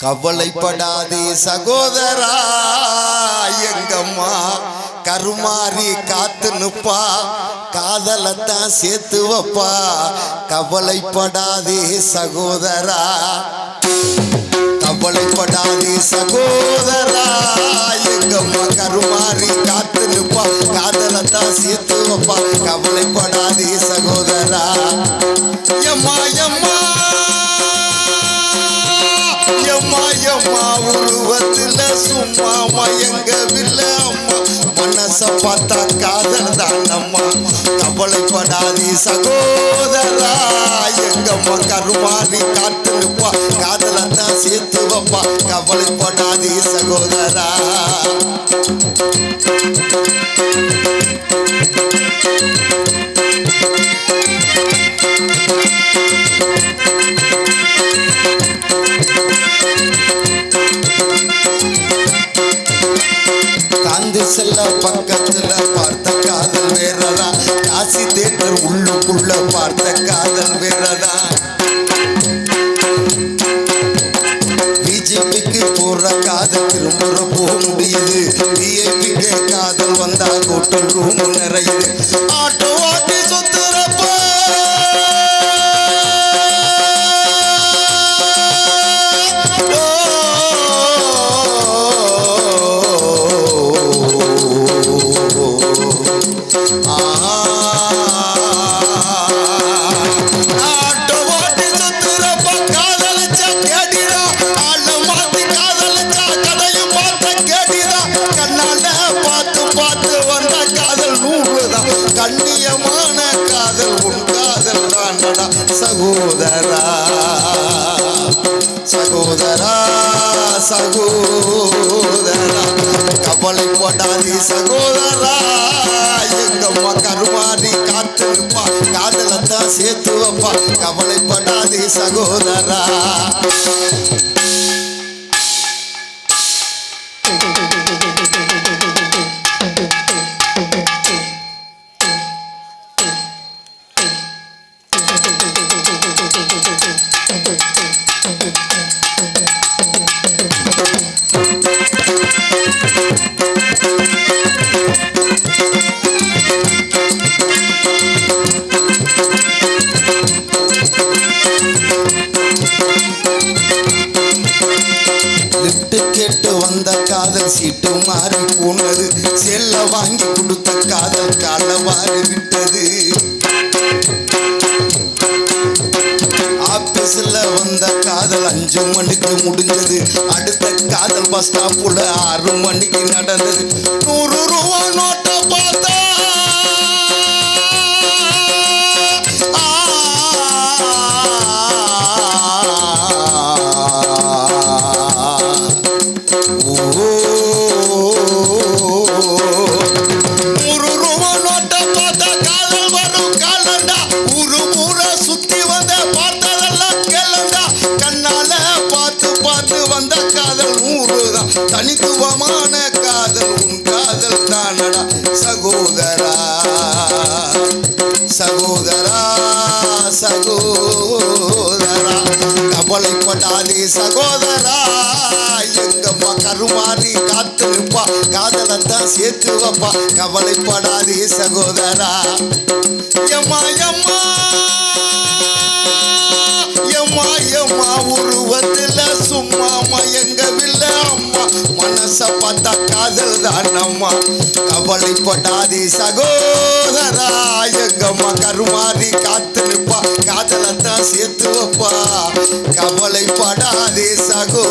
கவலைப்படாதே சகோதரா எங்கம்மா கருமாறி காத்து நிப்பா காதலத்தான் சேர்த்து வைப்பா. கவலைப்படாதே சகோதரா கவலைப்படாதே சகோதர சும்மா மயங்கவில்லை அம்மா. மனச பார்த்தா காதல் தான் அம்மா கவலைப்படாதி சகோதரா. எங்கம்மா கருமாறி காத்து நிப்பா காதலை தான் சேர்த்து வைப்பா. கவலைப்படாதி சகோதரா. Thank you. பக்கத்துல பார்த்த காதல் வேறதா காசி தேட்டர் உள்ளுக்குள்ள பார்த்த காதல் வேறதா பிஜேபிக்கு போற காதல் திரும்புற போக முடியுது. பிஏபிக்கு காதல் வந்தா ஹோட்டல் ரூம் நிறையுது. ஆட்டோ ஓட்டி சுத்துறப்ப. ஆட்டோ நூறுதான் கண்ணியமான காதல் உன் காதல் தானடா சகோதரா. சகோதரா சகோதரா. கவலை போடாதி சகோதரா. எங்கம்மா கருமாறி காத்திருப்பா. காதலத்தான் சேர்த்து வைப்பா. கவலைப்படாதி சகோதரா. கேட்டு வந்த காதல் சீட்டு மாறி போனது. செல்ல வாங்கி கொடுத்த காதல் கால மாறி விட்டது ஆபீஸ்ல வந்த காதல் அஞ்சு மணிக்கு முடிஞ்சது. அடுத்த காதல் பஸ் ஸ்டாப்புல ஆறு மணிக்கு நடந்தது. நூறு ரூபா நோட்டை வரும் ஊரு ஊர சுத்தி வந்த பார்த்ததெல்லாம் கேளண்டா. கண்ணால பார்த்து பார்த்து வந்த காதல் நூறுதான் தனித்துவமான காதல் உன் காதல் தானடா. சகோதரா சகோதரா சகோ கவலைப்படாதே சகோதரா எங்கம்மா கருமாறி காத்திருப்பா நிப்பா காதலத்தான் சேர்த்து வைப்பா கவலைப்படாதே சகோதரா. எம்மா எம்மா. மனச பார்த்தா காதல் தான் அம்மா கவலைப்படாதே சகோதரா எங்கம்மா? கருமாறி காத்து நிப்பா காதலத்தான் சேர்த்து வைப்பா. கவலைப்படாதே சகோ